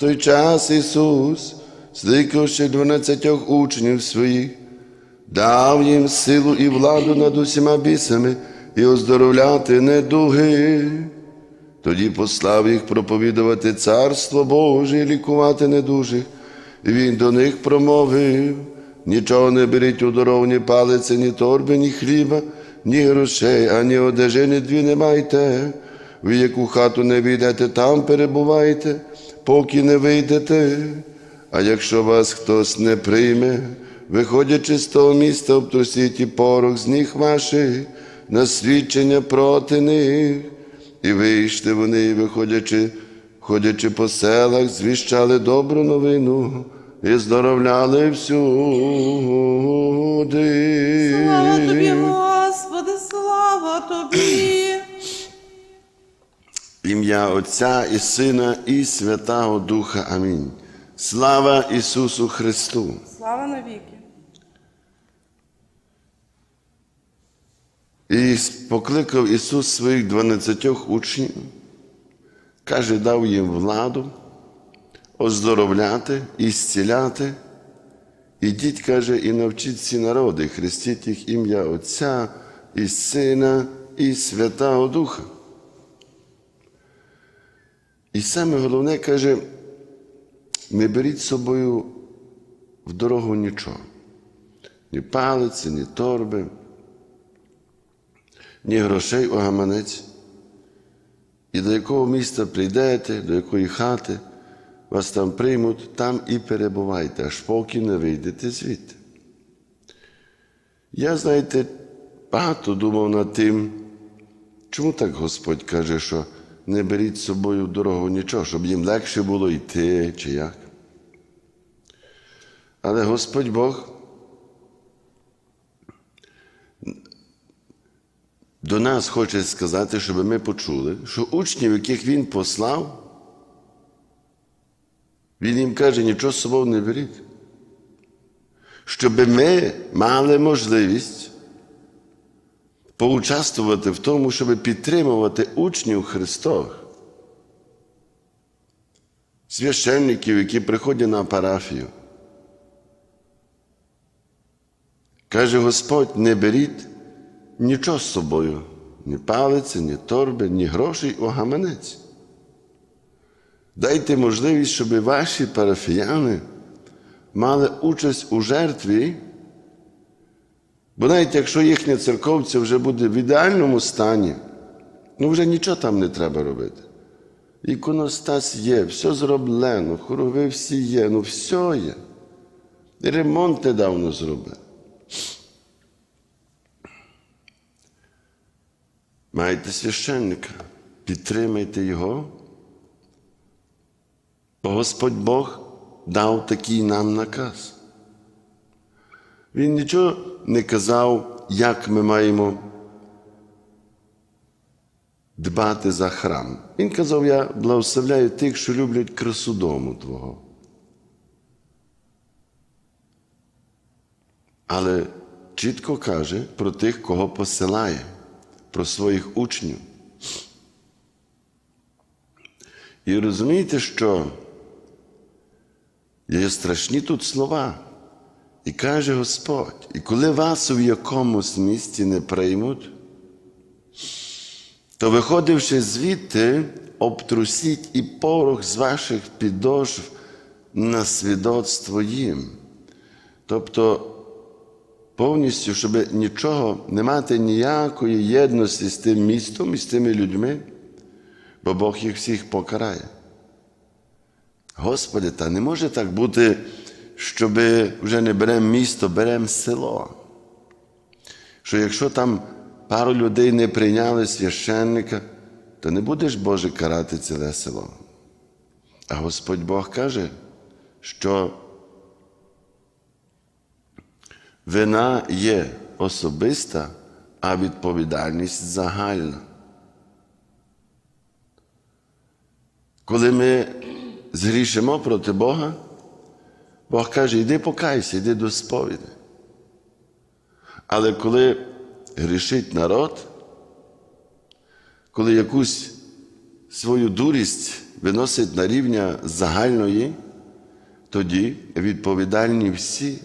той час Ісус, скликавши дванадцятьох учнів своїх, дав їм силу і владу над усіма бісами і оздоровляти недуги. Тоді послав їх проповідувати царство Боже і лікувати недужих. І він до них промовив: нічого не беріть у дорогу, ні палиці, ні торби, ні хліба, ні грошей, ані одежі, ні дві не майте. В яку хату не війдете, там перебувайте, поки не вийдете. А якщо вас хтось не прийме, виходячи з того міста, обтрусіть і порох з ніг ваших на свідчення проти них. І вийшли вони, виходячи, ходячи по селах, звіщали добру новину і здоровляли всюди. Слава тобі, Господи, слава тобі. Ім'я Отця і Сина, і Святого Духа. Амінь. Слава Ісусу Христу! Слава навіки. І покликав Ісус своїх дванадцятьох учнів, каже, дав їм владу оздоровляти і зціляти. Ідіть, каже, і навчіть всі народи, хрестіть їх ім'я Отця і Сина, і Святого Духа. І саме головне каже, не беріть з собою в дорогу нічого. Ні палиці, ні торби, ні грошей у гаманець. І до якого міста прийдете, до якої хати, вас там приймуть, там і перебувайте, аж поки не вийдете звідти. Я, знаєте, багато думав над тим, чому так Господь каже, що не беріть з собою в дорогу нічого, щоб їм легше було йти чи як. Але Господь Бог до нас хоче сказати, щоб ми почули, що учнів, яких Він послав, Він їм каже, нічого з собою не беріть. Щоб ми мали можливість поучаствувати в тому, щоб підтримувати учнів Христових, священників, які приходять на парафію. Каже Господь, не беріть нічого з собою, ні палиці, ні торби, ні грошей у гаманець. Дайте можливість, щоб ваші парафіяни мали участь у жертві, бо навіть якщо їхня церковця вже буде в ідеальному стані, ну вже нічого там не треба робити. Іконостас є, все зроблено, хорови всі є, ну все є. І ремонт недавно зробив. Маєте священника, підтримайте його. Бо Господь Бог дав такий нам наказ. Він нічого не казав, як ми маємо дбати за храм. Він казав, я благословляю тих, що люблять красу дому Твого. Але чітко каже про тих, кого посилає, про своїх учнів. І розумієте, що є страшні тут слова. І каже Господь, і коли вас у якомусь місті не приймуть, то виходивши звідти, обтрусіть і порох з ваших підошв на свідоцтво їм. Тобто повністю, щоб нічого не мати ніякої єдності з тим містом і з тими людьми, бо Бог їх всіх покарає. Господи, та не може так бути, щоб вже не беремо місто, беремо село. Що якщо там пару людей не прийняли священника, то не будеш Боже карати ціле село. А Господь Бог каже, що вина є особиста, а відповідальність загальна. Коли ми згрішимо проти Бога, Бог каже, йди покайся, йди до сповіді. Але коли грішить народ, коли якусь свою дурість виносить на рівня загальної, тоді відповідальні всі.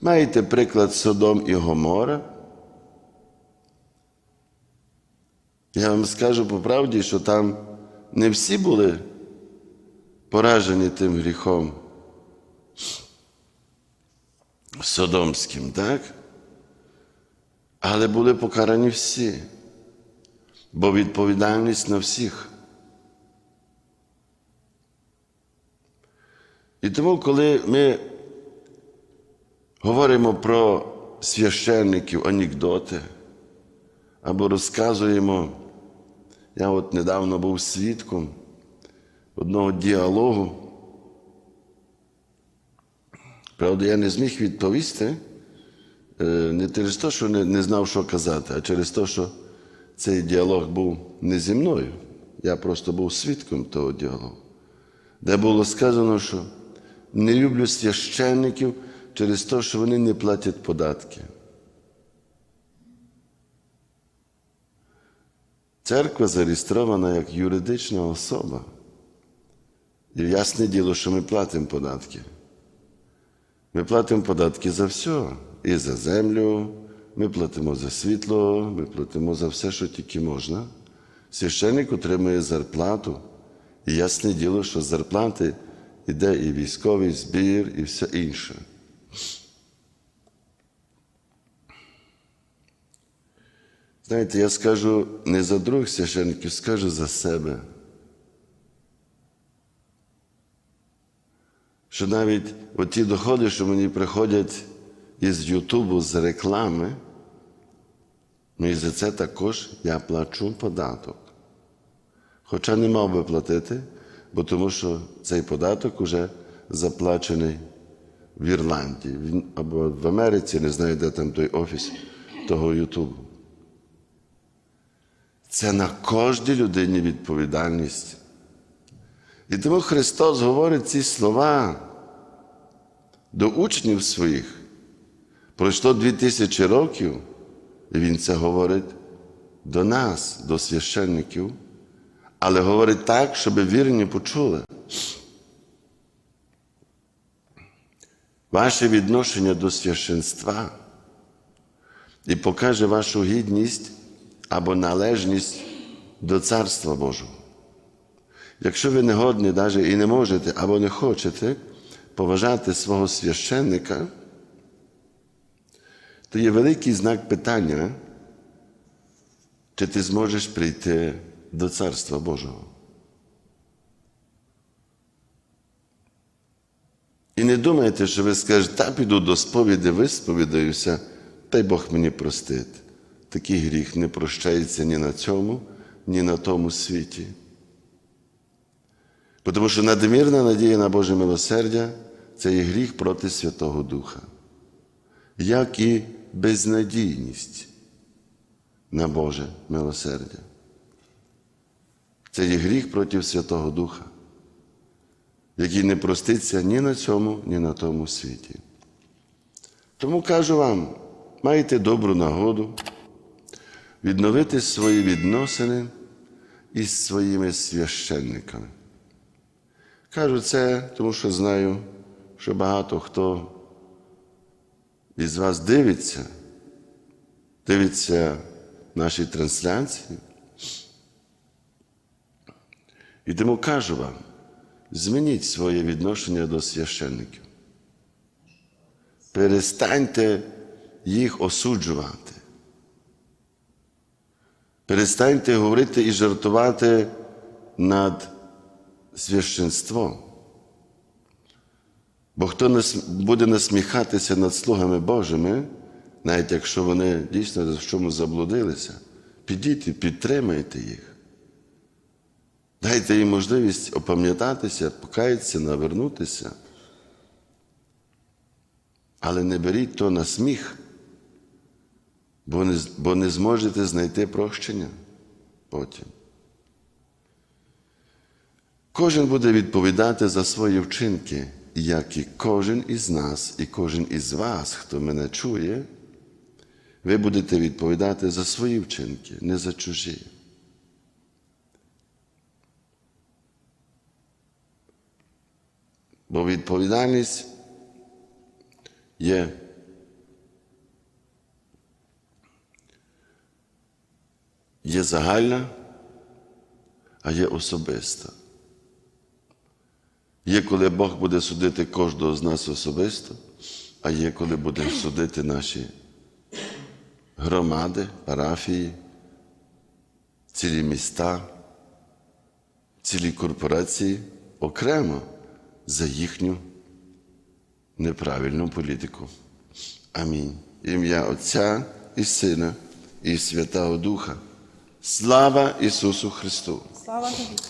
Маєте приклад Содом і Гомора. Я вам скажу по правді, що там не всі були поражені тим гріхом Содомським, так? Але були покарані всі, бо відповідальність на всіх. І тому, коли ми говоримо про священників, анекдоти, або розказуємо, я от недавно був свідком одного діалогу. Правда, я не зміг відповісти е, не через те, що не, не знав, що казати, а через те, що цей діалог був не зі мною. Я просто був свідком того діалогу, де було сказано, що не люблю священників через те, що вони не платять податки. Церква зареєстрована як юридична особа. І ясне діло, що ми платимо податки. Ми платимо податки за все. І за землю, ми платимо за світло, ми платимо за все, що тільки можна. Священник отримує зарплату. І ясне діло, що з зарплати йде і військовий збір, і все інше. Знаєте, я скажу не за других священників, скажу за себе. Що навіть оті доходи, що мені приходять із Ютубу з реклами, ну і за це також я плачу податок. Хоча не мав би платити, бо тому що цей податок вже заплачений в Ірландії або в Америці, не знаю, де там той офіс того Ютубу. Це на кожній людині відповідальність. І тому Христос говорить ці слова до учнів своїх. Пройшло дві тисячі років, і Він це говорить до нас, до священників, але говорить так, щоб вірні почули. Ваше відношення до священства і покаже вашу гідність або належність до Царства Божого. Якщо ви не годні навіть і не можете або не хочете поважати свого священника, то є великий знак питання, чи ти зможеш прийти до Царства Божого. І не думайте, що ви скажете, та піду до сповіді, висповідаюся, та й Бог мені простить. Такий гріх не прощається ні на цьому, ні на тому світі. Тому що надмірна надія на Боже милосердя це є гріх проти Святого Духа, як і безнадійність на Боже милосердя. Це є гріх проти Святого Духа, який не проститься ні на цьому, ні на тому світі. Тому кажу вам, маєте добру нагоду відновити свої відносини із своїми священниками. Кажу це, тому що знаю, що багато хто із вас дивиться, дивиться наші трансляції. І тому кажу вам, змініть своє відношення до священників. Перестаньте їх осуджувати. Перестаньте говорити і жартувати над священством. Бо хто буде насміхатися над слугами Божими, навіть якщо вони дійсно в чомусь заблудилися, підіть і підтримайте їх. Дайте їм можливість опам'ятатися, покаятися, навернутися. Але не беріть то на сміх, бо не, бо не зможете знайти прощення потім. Кожен буде відповідати за свої вчинки, як і кожен із нас, і кожен із вас, хто мене чує, ви будете відповідати за свої вчинки, не за чужі. Бо відповідальність є є загальна, а є особиста. Є, коли Бог буде судити кожного з нас особисто, а є, коли буде судити наші громади, парафії, цілі міста, цілі корпорації окремо за їхню неправильну політику. Амінь. Ім'я Отця і Сина, і Святого Духа. Слава Ісусу Христу! Слава навіки.